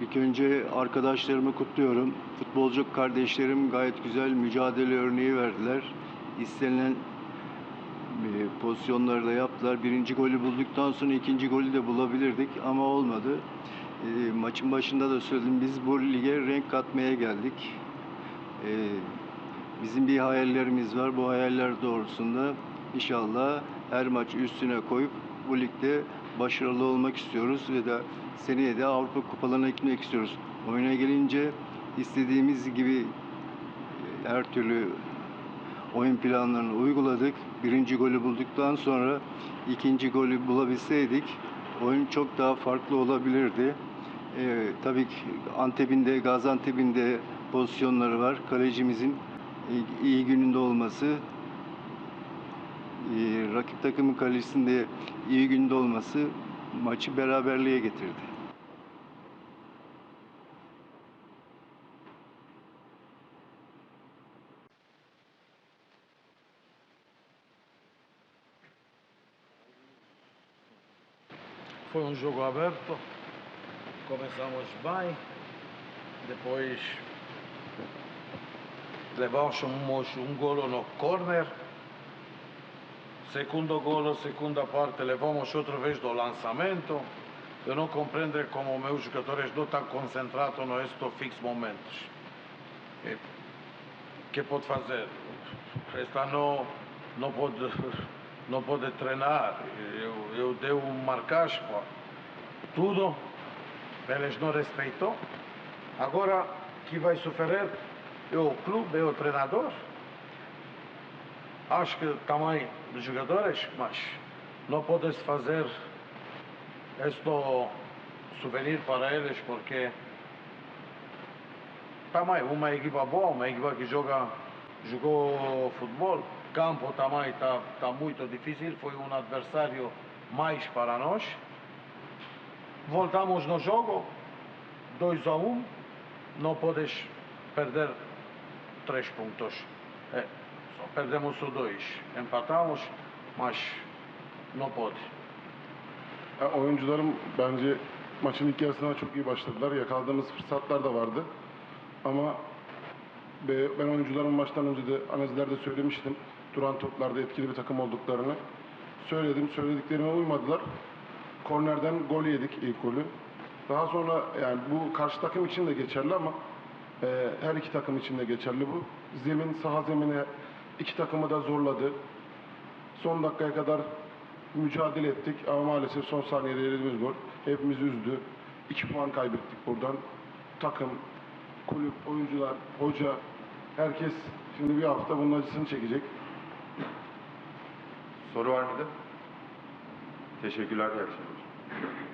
İlk önce arkadaşlarımı kutluyorum. Futbolcu kardeşlerim gayet güzel mücadele örneği verdiler. İstenilen e, pozisyonları da yaptılar. Birinci golü bulduktan sonra ikinci golü de bulabilirdik ama olmadı. E, maçın başında da söyledim biz bu lige renk katmaya geldik. E, bizim bir hayallerimiz var. Bu hayaller doğrultusunda inşallah her maç üstüne koyup bu ligde başarılı olmak istiyoruz ve de seneye de Avrupa kupalarına gitmek istiyoruz. Oyuna gelince istediğimiz gibi e, her türlü oyun planlarını uyguladık. Birinci golü bulduktan sonra ikinci golü bulabilseydik oyun çok daha farklı olabilirdi. Ee, tabii ki Antep'in de Gaziantep'in de pozisyonları var. Kalecimizin iyi- gününde olması, rakip takımın kalecisinde iyi günde olması maçı beraberliğe getirdi. Foi um jogo aberto, começamos bem, depois levamos um golo no corner, segundo golo, segunda parte, levamos outra vez do lançamento. Eu não compreendo como meus jogadores não estão concentrados nestes fixos momentos. E, que pode fazer? Esta não, não pode não pode treinar. Eu, eu dei um marcagem, tudo, eles não respeitou. Agora, que vai sofrer é o clube, é o treinador. Acho que também os jogadores, mas não podes fazer este souvenir para eles, porque também uma equipa boa, uma equipa que joga, jogou futebol. Campo também está tá muito difícil, foi um adversário mais para nós. Voltamos no jogo, 2 a 1, um, não podes perder três pontos. É, perdemos o dois, empatamos, mas não pode. Ya, oyuncularım bence maçın ilk yarısına çok iyi başladılar. Yakaladığımız fırsatlar da vardı. Ama be- ben oyuncuların maçtan önce de analizlerde söylemiştim. Duran toplarda etkili bir takım olduklarını. Söyledim. Söylediklerime uymadılar. Kornerden gol yedik ilk golü. Daha sonra yani bu karşı takım için de geçerli ama e, her iki takım için de geçerli bu. Zemin, saha zemine iki takımı da zorladı. Son dakikaya kadar mücadele ettik ama maalesef son saniyede yediğimiz gol hepimizi üzdü. İki puan kaybettik buradan. Takım, kulüp, oyuncular, hoca, herkes şimdi bir hafta bunun acısını çekecek. Soru var mıydı? Teşekkürler, iyi akşamlar.